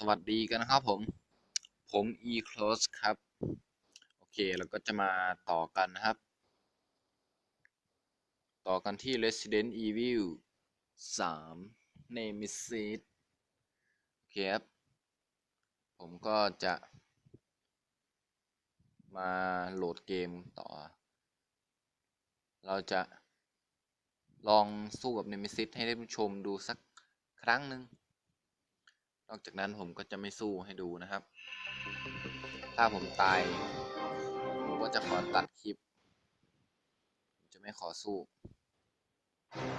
สวัสดีกันนะครับผม ผม e close ครับ โอเคแล้วก็จะมาต่อกันนะครับ ต่อกันที่ Resident Evil 3 Nemesis โอเคครับ ผมก็จะ มาโหลดเกมต่อ เราจะลองสู้กับ Nemesis ให้ท่านผู้ชมดูสักครั้งหนึ่ง นอกจากนั้นผมก็จะไม่สู้ให้ดูนะครับ ถ้าผมตาย ผมก็จะขอตัดคลิป จะไม่ขอสู้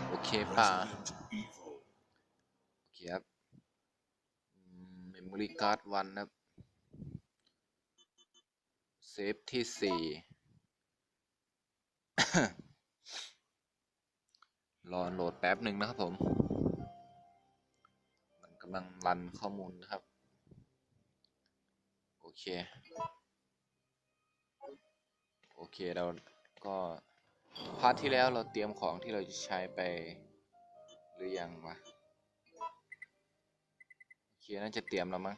โอเคป่ะโอเคครับเมมโมรี่การ์ดวันนะครับเซฟที่สี่รอโหลดแป๊บหนึ่งนะครับผมำลังรันข้อมูลนะครับ โอเค โอเคเราก็พาร์ทที่แล้วเราเตรียมของที่เราจะใช้ไป หรือยังวะโอเคน่าจะเตรียมแล้วมั้ง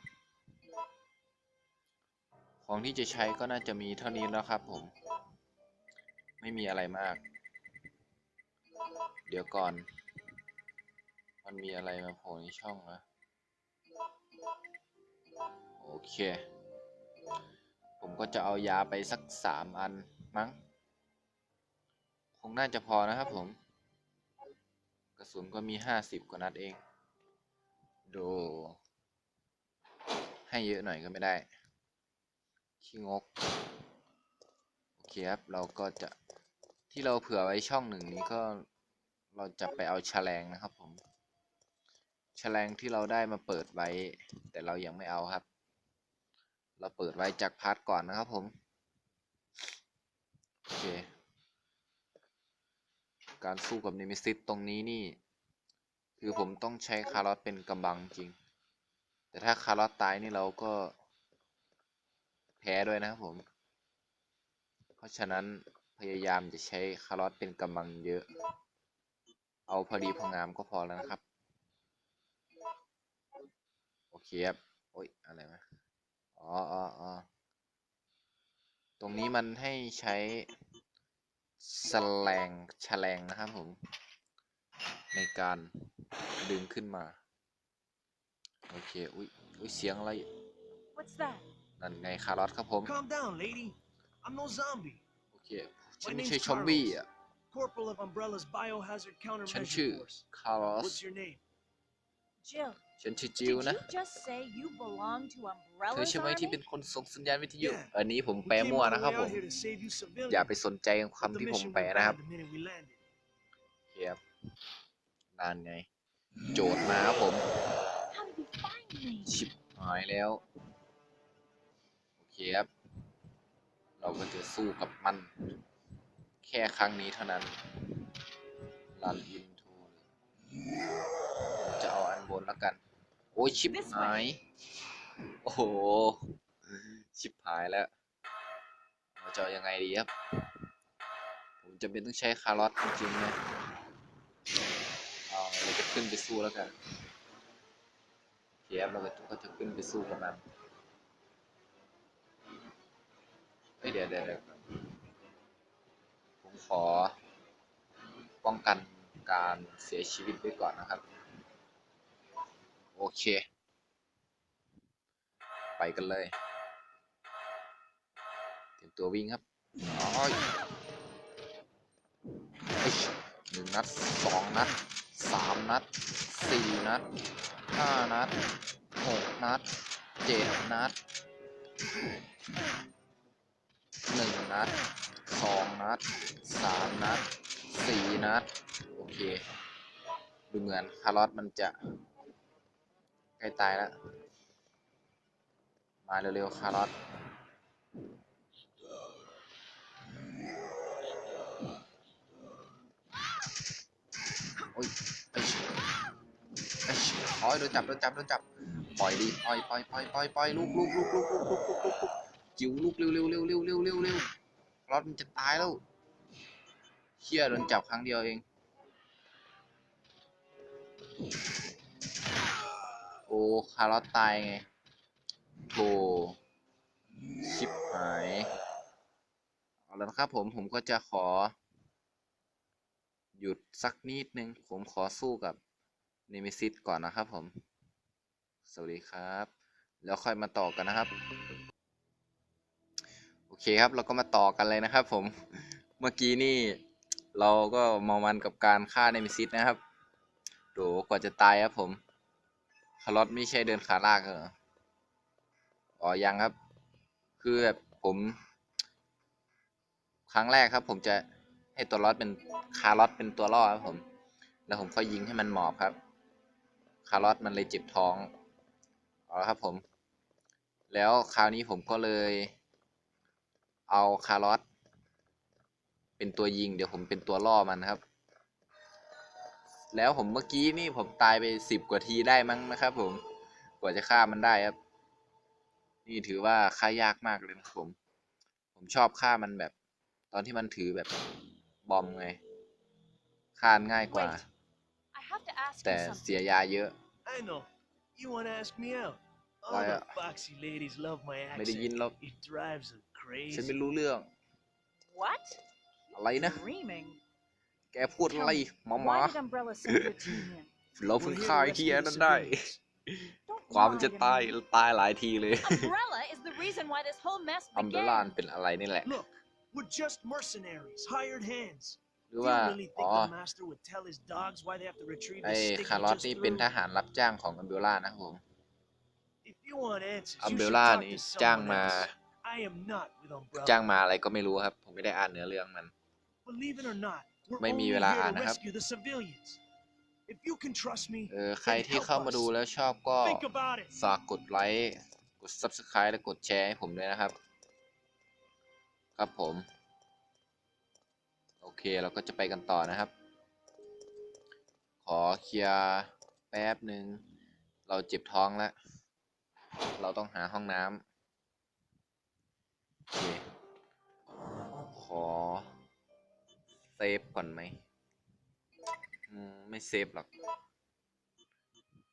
ของที่จะใช้ก็น่าจะมีเท่านี้แล้วครับผม ไม่มีอะไรมาก เดี๋ยวก่อน มันมีอะไรมาโผล่ในช่องวะ โอเค ผมก็จะเอายาไปสักสามอันมั้ง คงน่าจะพอนะครับผม กระสุนก็มีห้าสิบกว่านัดเองดูให้เยอะหน่อยก็ไม่ได้ ขี้งก โอเคครับ เราก็จะที่เราเผื่อไว้ช่องหนึ่งนี้ก็เราจะไปเอาแฉลงนะครับผม แฉลงที่เราได้มาเปิดไว้ แต่เรายังไม่เอาครับ เราเปิดไว้จากพาร์ทก่อนนะครับผมโอเคการสู้กับเนมิซิสตรงนี้นี่ คือผมต้องใช้คาร์ลอสเป็นกำบังจริง แต่ถ้าคาร์ลอสตายนี่เราก็ แพ้ด้วยนะครับผม เพราะฉะนั้นพยายามจะใช้คาร์ลอสเป็นกำบังเยอะ เอาพอดีพองามก็พอแล้วนะครับ เคครับโอ้ยอะไรวะอ๋ออ๋ออ๋อตรงนี้มันให้ใช้สแลงแฉลงนะครับผม ในการดึงขึ้นมา โอเค อุ้ยอุ้ยเสียงอะไร What's that? นั่นไงคาร์ลอสครับผม Calm down, lady. I'm no zombie. โอเค ฉันไม่ใช่ชอมบี้อะ Corporal of Umbrella's Biohazard ฉันชื่อ Countermeasure Force. คาร์ลอส What's your name? Jill. ฉันชื่อจิว Did นะ you just say you belong to เธอ Umbrella's ใช่ไหมที่ army? เป็นคนส่งสัญญาณวิทยุ Yeah. อันนี้ผม We แปล came มั่ว all the นะครับ way ผ out ม here to save you อย่า civilians. ไปสนใจ But คำ the ที่ผม mission แปล went นะครับ bad the minute we landed. โอเคครับนานไง โจทย์มาครับผม How did you find me? ชิบหายแล้ว โอเคครับ เราก็จะสู้กับมัน แค่ครั้งนี้เท่านั้นรันอินทูจะเอาอันบนแล้วกัน โอ้ยชิบหาย โอ้โห ชิบหายแล้วเราจะเอายังไงดีครับ ผมจะเป็นต้องใช้คาร์ลอตจริงๆนะเอาเราจะขึ้นไปสู้แล้วกันโอเคครับเราก็จะขึ้นไปสู้กับมันเฮ้ยเดี๋ยวเดี๋ยวเดี๋ยวผมขอป้องกันการเสียชีวิตไว้ก่อนนะครับ โอเค ไปกันเลย เตรียมตัววิ่งครับอ้อยหนึ่งนัดสองนัดสามนัดสี่นัดห้านัดหกนัดเจ็ดนัดหนึ่งนัดสองนัดสามนัดสี่นัด โอเค ดูเหมือนคาร์ลอสมันจะ ใกล้ตายแล้ว มาเร็วๆคาร์ลอสโอ้ยไอ้ไอ้ยโอ้ยโดนจับโดนจับโดนจับ ปล่อยดิปล่อยปล่อยปล่อยปล่อยปล่อยลูกลูกลูกลูกลูกลูกลูกลูกจิ๋วลูกเร็วเร็วเร็วเร็วเร็วเร็วเร็วคาร์ลมันจะตายแล้วเชี่ยโดนจับครั้งเดียวเอง โอ้คาร์ลอตตายไงโธ่ชิบหายเอาแล้วนะครับผมผมก็จะขอ หยุดสักนิดนึง ผมขอสู้กับเนมิซิสก่อนนะครับผม สวัสดีครับ แล้วค่อยมาต่อกันนะครับ โอเคครับเราก็มาต่อกันเลยนะครับ ผมเมื่อกี้นี่เราก็เมามันกับการฆ่าเนมิซิสนะครับโดกว่าจะตายครับผมาร์ลอตไม่ใช่เดินขาลากเหรออ๋อยังครับ คือแบบผม ครั้งแรกครับ ผมจะให้ตัวลอตเป็นคาร์ลอตเป็นตัวล่อครับผม แล้วผมค่อยยิงให้มันหมอบครับ คาร์ลอตมันเลยเจ็บท้องเอาละครับผม แล้วคราวนี้ผมก็เลย เอาคาร์ลอตเป็นตัวยิง เดี๋ยวผมเป็นตัวล่อมันครับ แล้วผมเมื่อกี้นี่ผมตายไปสิบกว่าทีได้มั้งนะครับ ผม กว่าจะฆ่ามันได้ครับ นี่ถือว่าฆ่ายากมากเลยนะครับผม ผมชอบฆ่ามันแบบ ตอนที่มันถือแบบบอมไงฆ่าง่ายกว่า Wait. I have to ask แต่ you เสีย something. ยาเยอะ I know. You want to ask me out? All Why, the uh, foxy ladies love my ไม่ได้ยิน accent. หรอก It drives them ฉัน crazy. ไม่รู้เรื่อง What? อะไรนะ Dreaming. แกพูดอะไรหมาหมา Why did Umbrella send your team in? เรา We're เพิ่ง here ฆ่า to ไอ้ rescue เฮีย the นั่นได้ civilians. Don't ความ lie จะ to ตาย me. ตายหลายทีเลย Umbrella is the reason why this whole mess อัมเบลาน began. เป็นอะไรนี่แหละ Look, we're just mercenaries, hired hands. หรือ Do ว่า you really อ๋ think อ the master would tell his dogs why they have to retrieve ไอ้ the stick คาร์ he ลอต just นี่เป็น threw? ทหารรับจ้างของอัมเบลล่านะครับผม If you want answers, อัม you เบล should ล่า talk นี่ to จ้าง someone มา else. I am not with Umbrella. จ้างมาอะไรก็ไม่รู้ครับ ผมไม่ได้อ่านเนื้อเรื่องมัน Believe it or not, we're ไม่มี only เวลา here อ่าน to นะครับ rescue the civilians. If you can trust me, เออใคร then ที่ help เข้ามาดู us. แล้วชอบก็ Think about it. ฝากกดไลค์กด Subscribe และกดแชร์ให้ผมด้วยนะครับ ครับผม โอเคเราก็จะไปกันต่อนะครับ ขอเคลียร์แป๊บหนึ่งเราเจ็บท้องแล้ว เราต้องหาห้องน้ำโอเคขอเซฟก่อนไหมไม่เซฟหรอก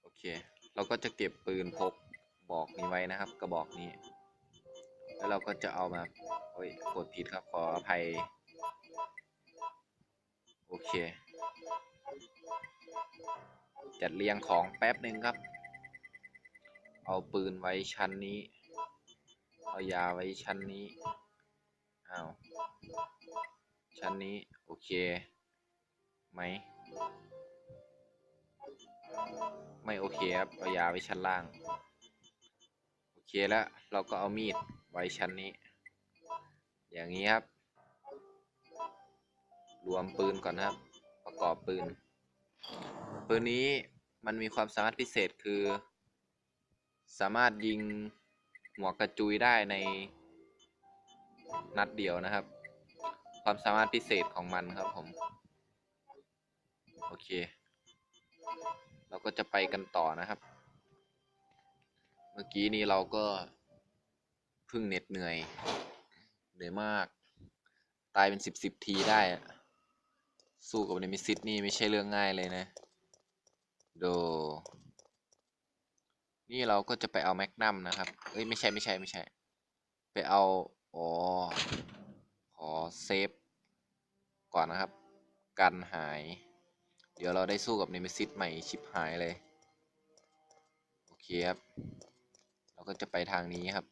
โอเค เราก็จะเก็บปืนพกบอกนี้ไว้นะครับ กระบอกนี้ แล้วเราก็จะเอามา โอ้ยกดผิดครับ ขออภัย โอเค จัดเรียงของแป๊บหนึ่งครับ เอาปืนไว้ชั้นนี้ เอายาไว้ชั้นนี้ อ้าว ชั้นนี้ เคไหม ไม่โอเคครับ เอายาไว้ชั้นล่าง โอเคแล้ว เราก็เอามีดไว้ชั้นนี้ อย่างนี้ครับ รวมปืนก่อนนะครับ ประกอบปืน ปืนนี้มันมีความสามารถพิเศษคือ สามารถยิงหัวกระจุยได้ในนัดเดียวนะครับ ความสามารถพิเศษของมันครับผม โอเค เราก็จะไปกันต่อนะครับ เมื่อกี้นี้เราก็พิ่งเหน็ดเหนื่อย เหนื่อยมาก ตายเป็นสิบสิบทีได้ สู้กับเนมิซิสนี่ไม่ใช่เรื่องง่ายเลยนะ โด นี่เราก็จะไปเอาแมกนัมนะครับ เอ้ยไม่ใช่ไม่ใช่ไม่ใช่ ไปเอา อ๋อ ขอเซฟก่อนนะครับ กันหาย เดี๋ยวเราได้สู้กับเนมิซิสใหม่ชิบหายเลย โอเคครับ เราก็จะไปทางนี้ครับ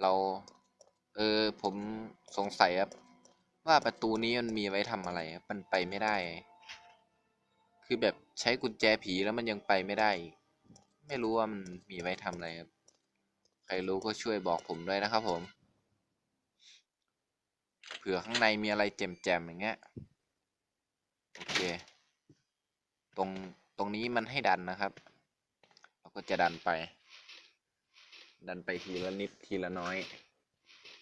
เรา เออ ผมสงสัยครับ ว่าประตูนี้มันมีไว้ทำอะไรครับ มันไปไม่ได้ คือแบบใช้กุญแจผีแล้วมันยังไปไม่ได้ ไม่รู้ว่ามันมีไว้ทำอะไรครับ ใครรู้ก็ช่วยบอกผมด้วยนะครับผม ผื่อข้างในมีอะไรแจมๆอย่างเงี้ยโอเค ตรงตรงนี้มันให้ดันนะครับ เราก็จะดันไป ดันไปทีละนิดทีละน้อย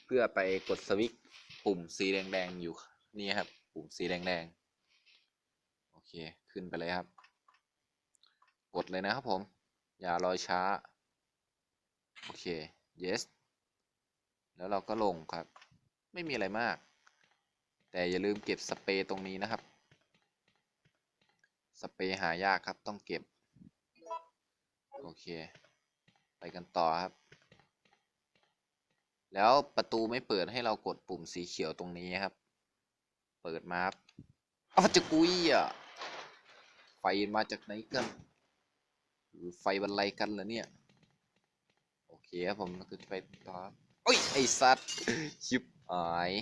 เพื่อไปกดสวิตช์ปุ่มสีแดงๆอยู่นี่ครับ ปุ่มสีแดงๆโอเคขึ้นไปเลยครับ กดเลยนะครับผม อย่ารอช้า โอเค yes แล้วเราก็ลงครับ ไม่มีอะไรมาก แต่อย่าลืมเก็บสเปรย์ตรงนี้นะครับ สเปรย์หายากครับต้องเก็บ โอเค ไปกันต่อครับ แล้วประตูไม่เปิดให้เรากดปุ่มสีเขียวตรงนี้ครับ เปิดมาครับอ้าวจะกุยอะ ไฟมาจากไหนกันหรือไฟบรรลัยกันเหรอเนี่ย โอเคครับผมก็จะไปต่อโอ้ย ไอสัตว์ชิบหาย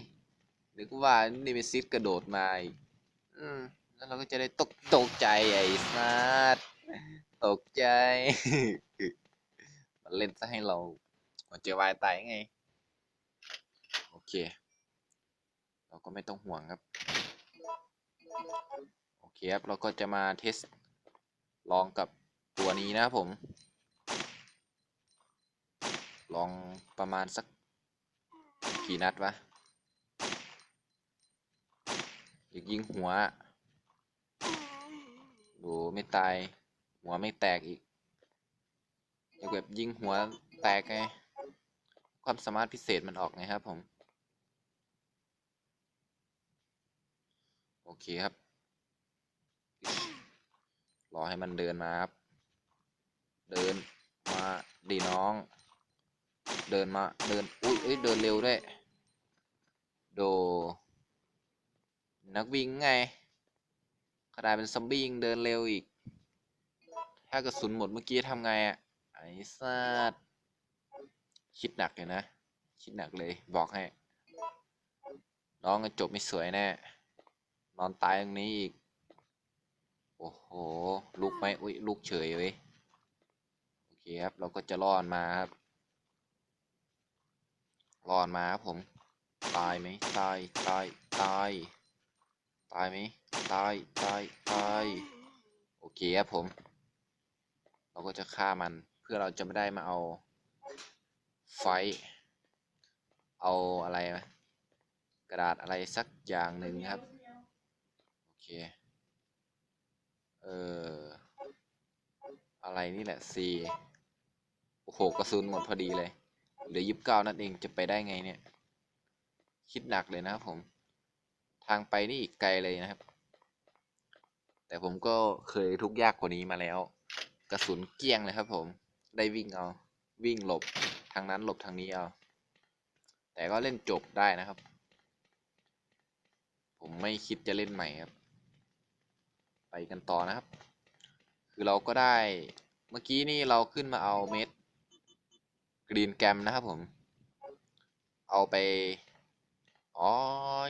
นึกว่านี่เป็นซิดกระโดดมาอีกอืมแล้วเราก็จะได้ตกตกใจไอ้สัตว์ตกใจ มันเล่นซะให้เราหัวใจวายตายไง โอเค เราก็ไม่ต้องห่วงครับ โอเคครับ เราก็จะมาเทสลองกับตัวนี้นะครับผม ลองประมาณสักกี่นัดวะ อยากยิงหัวดูไม่ตาย หัวไม่แตกอีกอยากแบบยิงหัวแตกไง ความสามารถพิเศษมันออกไงครับผม โอเคครับ รอให้มันเดินมาครับ เดินมาดีน้อง เดินมา เดิน อุ้ยเดินเร็วด้วย โด นักวิ่งไงขนาดเป็นซอมบี้ยังเดินเร็วอีก ถ้ากระสุนหมดเมื่อกี้ทำไงอะ ไอ้สัสคิดหนักเลยนะ คิดหนักเลยบอกให้ น้องจบไม่สวยแน่ นอนตายตรงนี้อีก โอ้โห ลุกไหมอุ้ยลุกเฉยเว้ย โอเคครับ เราก็จะรอดมาครับ รอดมาครับผม ตายไหมตาย ตาย ตาย ตายไหมตายตายตายโอเคครับผม เราก็จะฆ่ามันเพื่อเราจะไม่ได้มาเอาไฟท์เอาอะไรนะกระดาษอะไรสักอย่างหนึ่งครับ โอเค เอออะไรนี่แหละ C โอ้โหกระสุนหมดพอดีเลยเหลือยิบเก้านั่นเองจะไปได้ไงเนี่ย คิดหนักเลยนะครับผมทางไปนี่อีกไกลเลยนะครับ แต่ผมก็เคยทุกยากกว่านี้มาแล้ว กระสุนเกี้ยงเลยครับ ผม ได้วิ่งเอา วิ่งหลบทางนั้นหลบทางนี้เอา แต่ก็เล่นจบได้นะครับ ผมไม่คิดจะเล่นใหม่ครับ ไปกันต่อนะครับ คือเราก็ได้เมื่อกี้นี่เราขึ้นมาเอาเม็ดกรีนแกรมนะครับผม เอาไป อ๋อ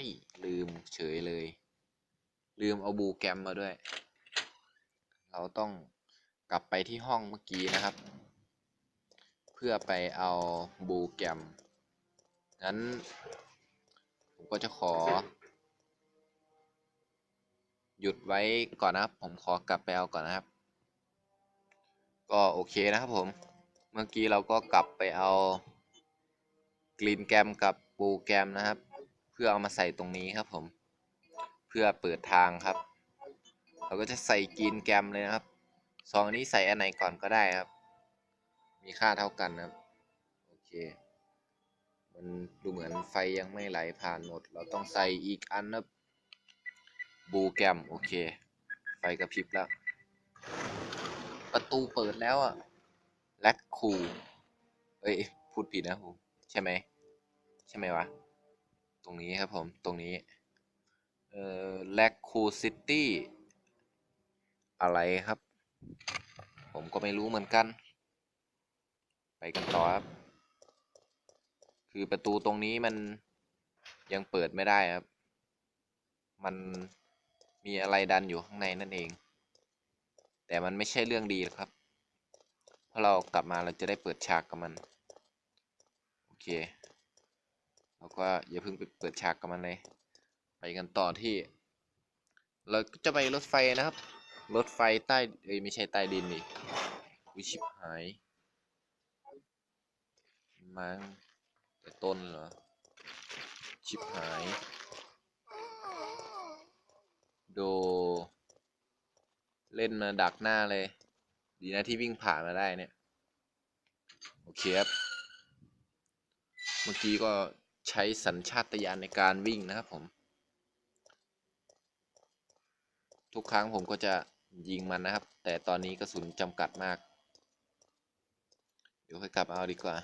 ยลืมเฉยเลย ลืมเอาบูแกรมมาด้วย เราต้องกลับไปที่ห้องเมื่อกี้นะครับ เพื่อไปเอาบูแกรมงั้น ผมก็จะขอ หยุดไว้ก่อนนะครับ ผมขอกลับไปเอาก่อนนะครับ ก็โอเคนะครับผม เมื่อกี้เราก็กลับไปเอากรีนแกรมกับปูแกรมนะครับ พื่อเอามาใส่ตรงนี้ครับผม เพื่อเปิดทางครับ เราก็จะใส่กรีนแกรมเลยนะครับซองนี้ใส่อันไหนก่อนก็ได้ครับ มีค่าเท่ากันนะครับโอเค มันดูเหมือนไฟยังไม่ไหลผ่านหมด เราต้องใส่อีกอันนะบูแกรมโอเค ไฟกระพริบแล้ว ประตูเปิดแล้วอะแลกคูเอ้ยพูดผิดนะผมใช่ไหมใช่ไหมวะ ตรงนี้ครับผม ตรงนี้เอ่อแลกคูซิตี้อะไรครับ ผมก็ไม่รู้เหมือนกัน ไปกันต่อครับ คือประตูตรงนี้มันยังเปิดไม่ได้ครับ มันมีอะไรดันอยู่ข้างในนั่นเอง แต่มันไม่ใช่เรื่องดีหรอกครับ เพราะเรากลับมาเราจะได้เปิดฉากกับมัน โอเค เราก็อย่าเพิ่งไปเปิดฉากกับมันเลย ไปกันต่อที่ เราจะไปรถไฟนะครับ รถไฟใต้เอ้ยไม่ใช่ใต้ดินดิวิชิบหายมาแต่ต้นเหรอ ชิบหาย โด เล่นมาดักหน้าเลย ดีนะที่วิ่งผ่านมาได้เนี่ย โอเคครับ เมื่อกี้ก็ ใช้สัญชาตญาณในการวิ่งนะครับผม ทุกครั้งผมก็จะยิงมันนะครับ แต่ตอนนี้กระสุนจำกัดมาก เดี๋ยวค่อยกลับเอาดีกว่า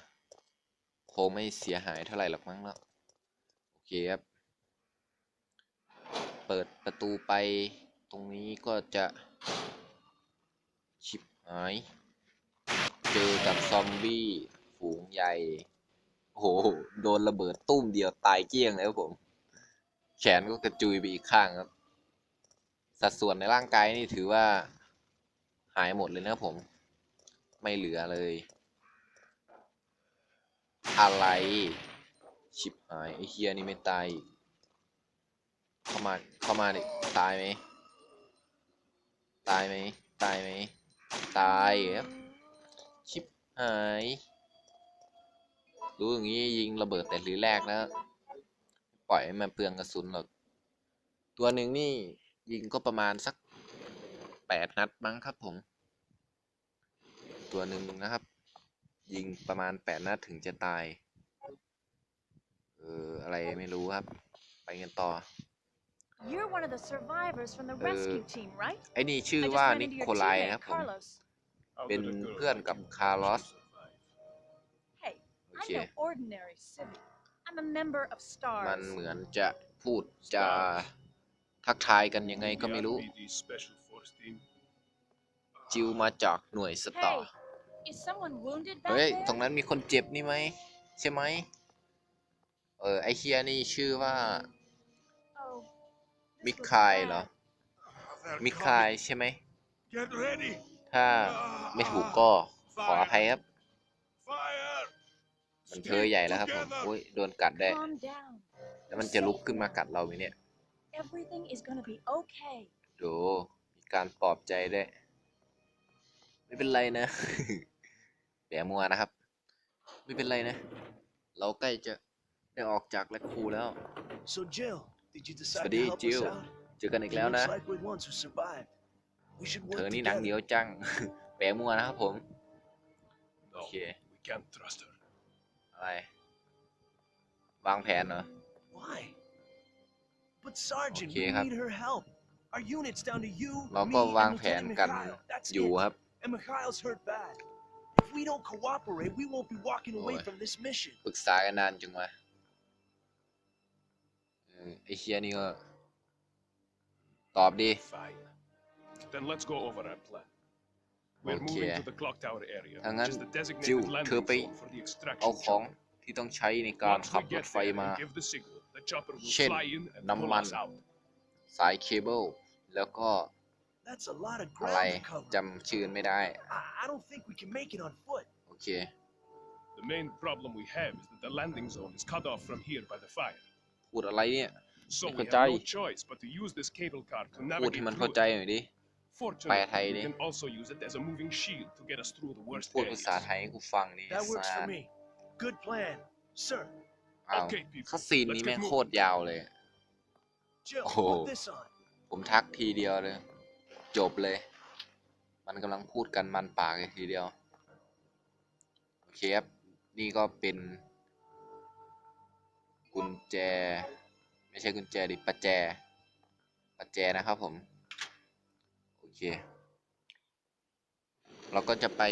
คงไม่เสียหายเท่าไหร่หรอกมั้งเนาะโอเคครับ เปิดประตูไปตรงนี้ก็จะชิบหาย เจอกับซอมบี้ฝูงใหญ่ โอ้โห โดนระเบิดตุ้มเดียวตายเกลี้ยงเลยครับผม แขนก็กระจุยไปอีกข้างครับ สัดส่วนในร่างกายนี่ถือว่า หายหมดเลยนะครับผม ไม่เหลือเลย อะไร ชิบหายไอ้เฮียนี่ไม่ตายอีกเข้ามา เข้ามาดิตายไหม ตายไหม ตายไหม ตายครับ ชิบหาย รู้อย่างนี้ยิงระเบิดแต่ทีแรกแล้วปล่อยให้มันเปลืองกระสุนหรอก ตัวหนึ่งนี่ยิงก็ประมาณสักแปดนัดมั้งครับผม ตัวหนึ่งนะครับ ยิงประมาณแปดนัดถึงจะตาย เอออะไรไม่รู้ครับ ไปกันต่อ You're one of the survivors from the Uh, rescue team, right? ไอ้นี่ชื่อ I just ว่า ran นิ into โค your ลาย teammate, นะครับผม Carlos. เป็น How did a girl เพื่อนกับ like you คาร์ลอส เค no ordinary civvy. I'm a member of มัน STARS. เหมือนจะพูดจะทักทายกันยังไงก็ไม่รู้ The RPD Special Force Team. จิวมาจากหน่วยสตา Hey, ร์ is someone wounded back เฮ้ย there? ตรงนั้นมีคนเจ็บนี่ไหม ใช่ไหม เออ ไอเฮียนี่ชื่อว่า Oh, มิ this looks คายเหรอ bad. They're มิคาย coming. ใช่ไหม Get ready. ถ้าไม่ถูกก็ขออภัยครับ Fire. มันเธอใหญ่แล้วครับผม Together. โอ้ยโดนกัดได้ Calm down. แล้วมันจะลุกขึ้นมากัดเราไหมเนี่ย Everything is gonna be okay. ดูมีการปลอบใจได้วย ไม่เป็นไรนะแปะมัวนะครับ ไม่เป็นไรนะ เราใกล้จะได้ออกจากแลคคูแล้ว So, Jill, did you decide Steady, to help Jill. us out? เจอกันอีก It แล้วนะ looks like we're the ones who survived. We should เธอ work นี่หนังเหนียว together. จังแปะมัวนะครับผม No, Okay. we can't trust her. อะไร วางแผนเหรอ Why? But Sergeant, Okay, weครับ need her help. Our unit's down to you, เรา me, ก็ and วางแผน Lieutenant กัน Mikhail. That's อยู่ it. ครับ And Mikhail's hurt bad. If we don't cooperate, we won't be walking away Ôi. from this mission. ปรึกษากันนานจังวะเออไอเชียนี่ก็ ตอบดี Fine. Then let's go over our plan. We're Okay. moving to the clock tower area, ถ้า which งั้น is the จิว designated เธอ landing ไป zone for the เอา extraction ของ chopper. ที่ต้องใช้ในการ Once ขับ we รถ get ไฟ there มา and give the signal, the chopper will เช่น fly in and น้ำ pull มัน us out. สายเคเบิลแล้วก็ That's a lot of อะไร ground to cover. จำชื่อไม่ได้ I, I don't think we can make it on foot. โอเค The main problem we have is that the landing zone is cut off from here by the fire. พูดอะไรเนี่ย So we have เข้าใจ no choice but to use this cable car to พูดที่ navigate มัน through เข้า it. ใจหน่อยดิ Fortunately, Thai we đi. can also use it as a moving shield to get us through the worst พูด areas. ภาษาไทยให้กูฟังนี่ That works ซา for น me. Good plan. Sir, อ้าว Okay, people. คัสซีน let's นี้ get แม่ง moving. โคตรยาวเลย Jill, Oh. put this on. ผมทักทีเดียวเลย จบเลย มันกำลังพูดกันมันปากเลยทีเดียว โอเคครับ นี่ก็เป็น กุญแจ ไม่ใช่กุญแจดิประแจ ประแจนะครับผมโอ เค เราก็จะไป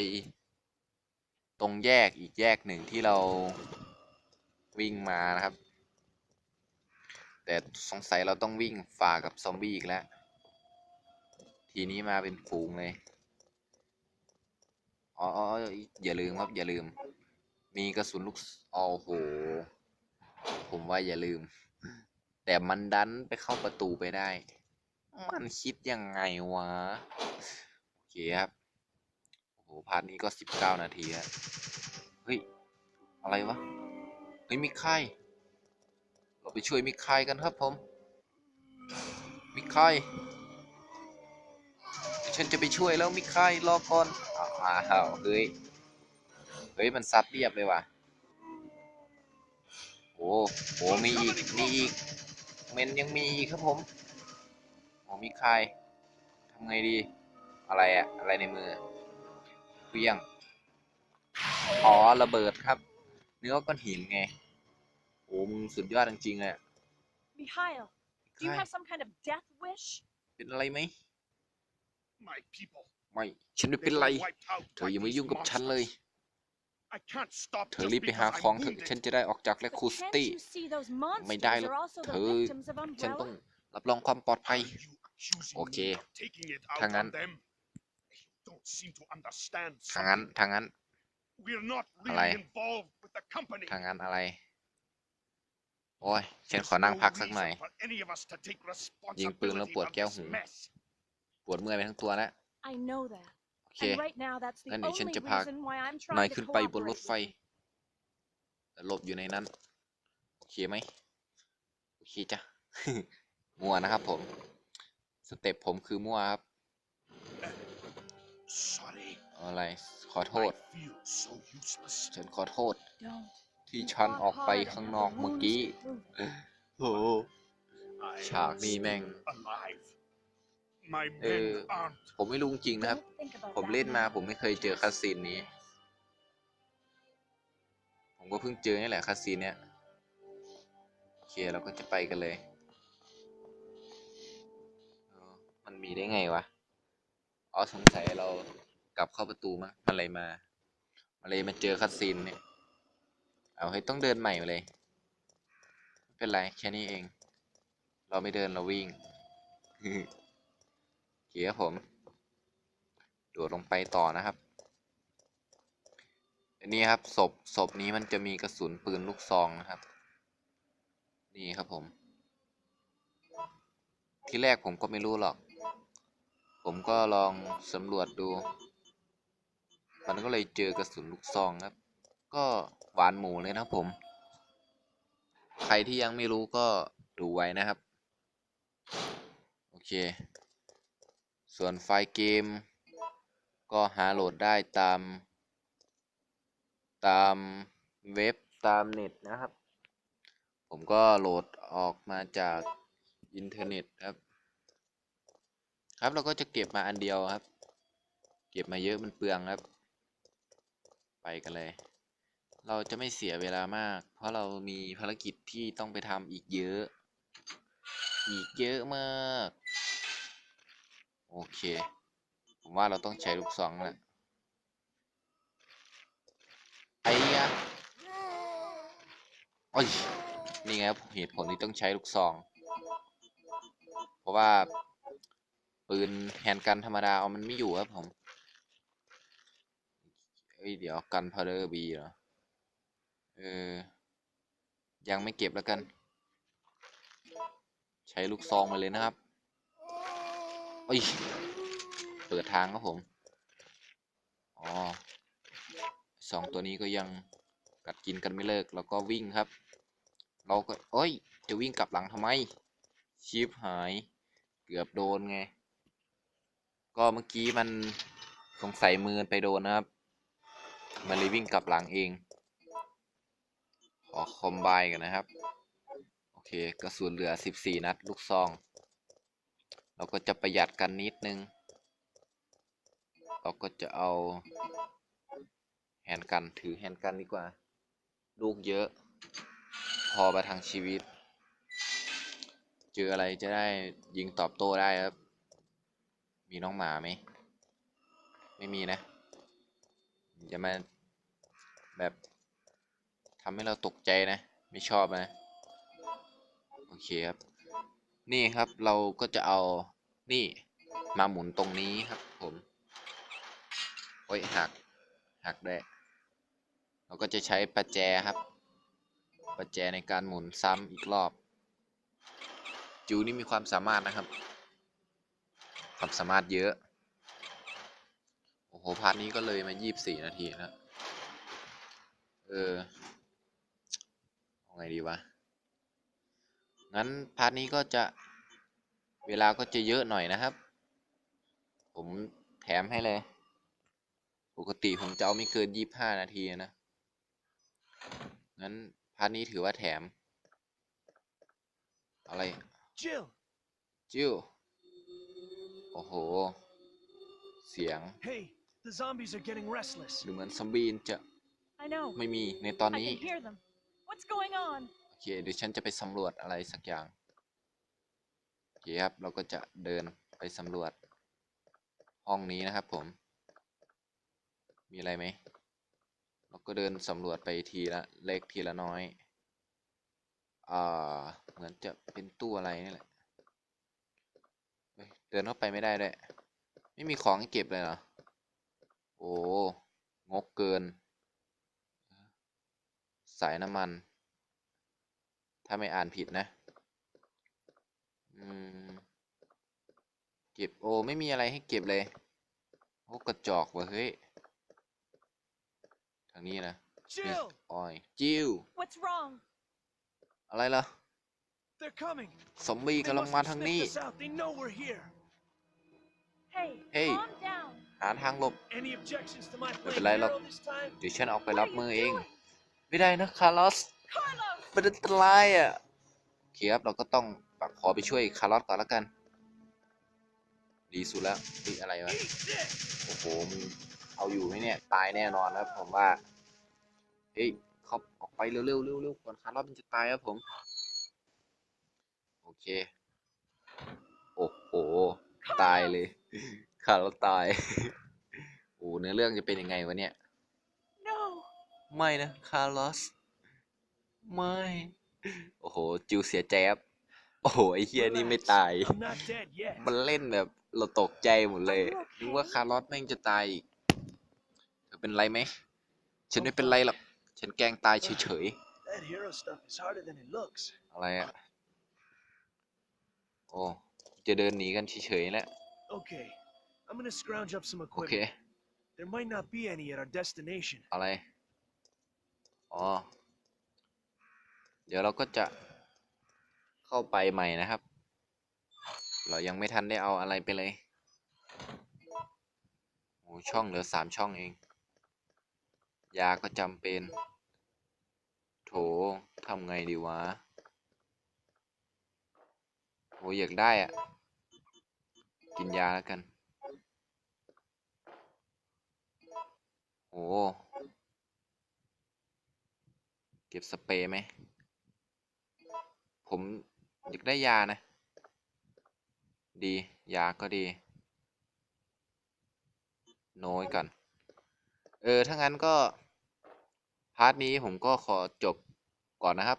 ตรงแยกอีกแยกหนึ่งที่เราวิ่งมานะครับ แต่สงสัยเราต้องวิ่งฝ่ากับซอมบี้อีกแล้ว ทีนี้มาเป็นฝูงเลยอ๋ออย่าลืมครับ อย่าลืม มีกระสุนลูกศโอ้โห ผมว่าอย่าลืม แต่มันดันไปเข้าประตูไปได้ มันคิดยังไงวะ โอเคครับ โอ้โห พาร์ทนี้ก็สิบเก้านาทีแล้ว เฮ้ย อะไรวะ เฮ้ยมีใครเราไปช่วยมิคายกันครับผม มิคายฉันจะไปช่วยแล้วมิคายรอก่อน อ้าวเฮ้ย เฮ้ย มันซัดเรียบเลยว่ะโอ้โห มีอีก มีอีก เมนยังมีอีกครับผม โอ้มิคายทำไงดี อะไรอะอะไรในมือเพียง อ๋อ ระเบิดครับ เนื้อก้อนหินไง โอ้มึงสุดยอดจริงๆเลยอะ Mikhail, do you ใคร have some kind of death wish? เป็นอะไรไหม My people. ไม่ ฉันไม่ they เป็นไร were wiped out เธอ by อย่ามา these ยุ่งกับฉันเลย monsters. I I can't stop เธอ just รีบไปหา because ของ I'm เถอะ wounded. ฉันจะได้ออกจากแล But คูส can't ตี้ you see those ไม่ได้ monsters หรอก are also เธ the อ victims of ฉันต้อง Umbrella? รับรองความปลอดภัย Are you accusing Okay. me of taking it out ถ้างั้น on them? You don't seem to understand ทางนั้น something. ทางนั้น We're not อะไร really involved with the company. ทางนั้นอะไรโอ้ยฉัน There's ขอนั่ง no พักสักหน่อย reason for any of us to take ยิงปืนแล้ว responsibility ปวด of แก้ว this หู mess. ปวดเมื่อยไปทั้งตัวแล้ว I know that. โอเค And right now, that's the งั้นเดี๋ยวฉัน only จะพา reason why I'm นาย trying ขึ้ to นไปบนรถ cooperate ไฟ with you. หลบอยู่ในนั้น โอเคไหมโอเคจ้ะมั่วนะครับผม สเต็ปผมคือมั่วครับ Sorry. อะไร ขอโท I ษ feel so useless. ฉันขอโทษ Don't. ที่ You ฉัน fought ออกไป hard ข้าง and นอก the เมื่อ wounds กี้ to prove it. โอ้โห I ฉากนี้แม่ง alive. My เอ men อ aren't. ผมไม่รู้จริงๆนะครับ Don't think about ผม that เล่นมา now. ผมไม่เคยเจอคัสซีนนี้ ผมก็เพิ่งเจอนี่แหละคัสซีนเนี้ยโอเคเราก็จะไปกันเลย มันมีได้ไงวะ อ๋อสงสัยเรากลับเข้าประตูมั้งมันอะไรมามันเลยมาเจอคัสซีนเนี่ย เอาให้ต้องเดินใหม่เลย ไม่เป็นไรแค่นี้เอง เราไม่เดินเราวิ่งเคครับผม โดดลงไปต่อนะครับอันนี้ครับศพศพนี้มันจะมีกระสุนปืนลูกซองนะครับ นี่ครับผม ที่แรกผมก็ไม่รู้หรอก ผมก็ลองสำรวจดู มันก็เลยเจอกระสุนลูกซองครับ ก็หวานหมูเลยนะครับผม ใครที่ยังไม่รู้ก็ดูไว้นะครับ โอเค ส่วนไฟล์เกม ก็หาโหลดได้ตาม ตามเว็บตามเน็ตนะครับ ผมก็โหลดออกมาจากอินเทอร์เน็ตครับ ครับเราก็จะเก็บมาอันเดียวครับ เก็บมาเยอะมันเปลืองครับ ไปกันเลย เราจะไม่เสียเวลามาก เพราะเรามีภารกิจที่ต้องไปทำอีกเยอะ อีกเยอะมาก โอเค ผมว่าเราต้องใช้ลูกซองแล้วไอ้ยะโอ้ยนี่ไงครับเหตุผลที่ต้องใช้ลูกซอง เพราะว่า ปืนแฮนด์กันธรรมดาเอามันไม่อยู่ครับผมเอ้ยเดี๋ยวกันพาเดอร์บีเหรอ เออ ยังไม่เก็บแล้วกัน ใช้ลูกซองมาเลยนะครับโอ้ย เปิดทางครับผม อ๋อสองตัวนี้ก็ยังกัดกินกันไม่เลิก แล้วก็วิ่งครับ เราก็เอ้ย จะวิ่งกลับหลังทำไม ชิปหาย เกือบโดนไง ก็เมื่อกี้มันสงสัยมือไปโดนนะครับ มันเลยวิ่งกลับหลังเอง ขอคอมไบกันนะครับ โอเคกระสุนเหลือ 14 นัด ลูกซอง เราก็จะประหยัดกันนิดนึง เราก็จะเอาแฮนกันถือแฮนกันดีกว่า ลูกเยอะ พอประทังชีวิต เจออะไรจะได้ยิงตอบโต้ได้ครับ มีน้องหมาไหม ไม่มีนะอย่ามาแบบทำให้เราตกใจนะ ไม่ชอบนะ โอเคครับ นี่ครับเราก็จะเอานี่มาหมุนตรงนี้ครับผม โอ้ยหัก หักได้เราก็จะใช้ประแจครับประแจในการหมุนซ้ำอีกรอบ จูนี่มีความสามารถนะครับ ความสามารถเยอะ โอ้โห พาร์ทนี้ก็เลยมา 24 นาทีนะเออเอาไงดีวะ งั้น พาร์ทนี้ก็จะ เวลาก็จะเยอะหน่อยนะครับ ผมแถมให้เลย ปกติผมจะเอาไม่เกิน 25 นาทีนะ งั้น พาร์ทนี้ถือว่าแถม อะไร Jill, จิ้วโอ้โห เสียง hey, the zombies are getting restless. หรือเหมือนซอมบี้จะ I know. ไม่มีในตอน I นี้ can hear them. What's going on? โอเคเดี๋ยวฉันจะไปสำรวจอะไรสักอย่างโอเคครับเราก็จะเดินไปสำรวจ ห้องนี้นะครับผม มีอะไรไหมแล้วก็เดินสำรวจไปทีละเล็กทีละน้อย อ่า เหมือนจะเป็นตู้อะไรนี่แหละเฮ้ยเดินเข้าไปไม่ได้ด้วยไม่มีของให้เก็บเลยเหรอ โอ้งกเกิน สายน้ำมัน ถ้าไม่อ่านผิดนะ อืม เก็บโอ้ไม่มีอะไรให้เก็บเลย โอ้กระจอกว่ะเฮ้ย ทางนี้นะมี Jill, ออยจิว What's wrong? อะไรล่ะ they're coming. ซอมบี้ They กำลัง must มา have ทาง sniffed นี้ us out. They know we're here. Hey, Hey. calm down. หาทางหลบ Any objections to my ไม่ playing เป็นไรหรอก hero this time? เดี๋ยวฉันออกไป What รับ are มือ you เอง doing? ไม่ได้นะคาร์ลอส Carlos! เป็นอันตรายอะโอเคครับเราก็ต้องปักขอไปช่วยคาร์ลอสก่อนแล้วกัน ดีสุดแล้วนี่อะไรวะ Eat this. โอ้โหมึงเอาอยู่ไหมเนี่ย ตายแน่นอนครับผมว่า เฮ้ยเขาออกไปเร็วๆเร็วๆก่อนคาร์ลอสมันจะตายครับผม โอเค โอ้โห ตายเลย คาร์ลอสตาย โอ้เนื้อเรื่องจะเป็นยังไงวะเนี่ย No! ไม่นะ คาร์ลอส ไม่ โอ้โห จิวเสียใจครับ โอ้โห ไอ้เฮียนี่ไม่ Relax. ตาย I'm not dead yet. มันเล่นแบบ เราตกใจหมดเลย นึกว่าคาร์ลอสแม่งจะตายอีกเธอเป็นไรไหม ฉันไม่เป็นไรหรอก ฉันแกล้งตายเฉย That hero stuff is harder than it looks. ๆอะไรอะโอ้ จะเดินหนีกันเฉยๆแหละ Okay, I'm gonna scrounge up some โอเค equipment. There might not be any at our destination. อะไร อ๋อ เดี๋ยวเราก็จะเข้าไปใหม่นะครับ เรายังไม่ทันได้เอาอะไรไปเลย โอ้ช่องเหลือสามช่องเอง ยาก็จำเป็น โถทำไงดีวะ โหอยากได้อะ กินยาแล้วกัน โอ้เก็บสเปรย์ไหม ผมอยากได้ยานะ ดี ยาก็ดี โน้อยก่อน เออ ถ้างั้นก็ พาร์ทนี้ผมก็ขอจบก่อนนะครับ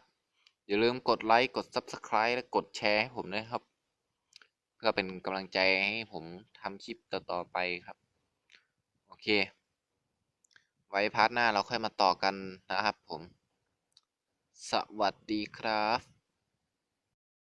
อย่าลืมกดไลค์ กด Subscribe และกดแชร์ให้ผมด้วยครับ เพื่อเป็นกำลังใจให้ผมทำคลิปต่อๆไปครับ โอเค ไว้พาร์ทหน้าเราค่อยมาต่อกันนะครับผม สวัสดีครับ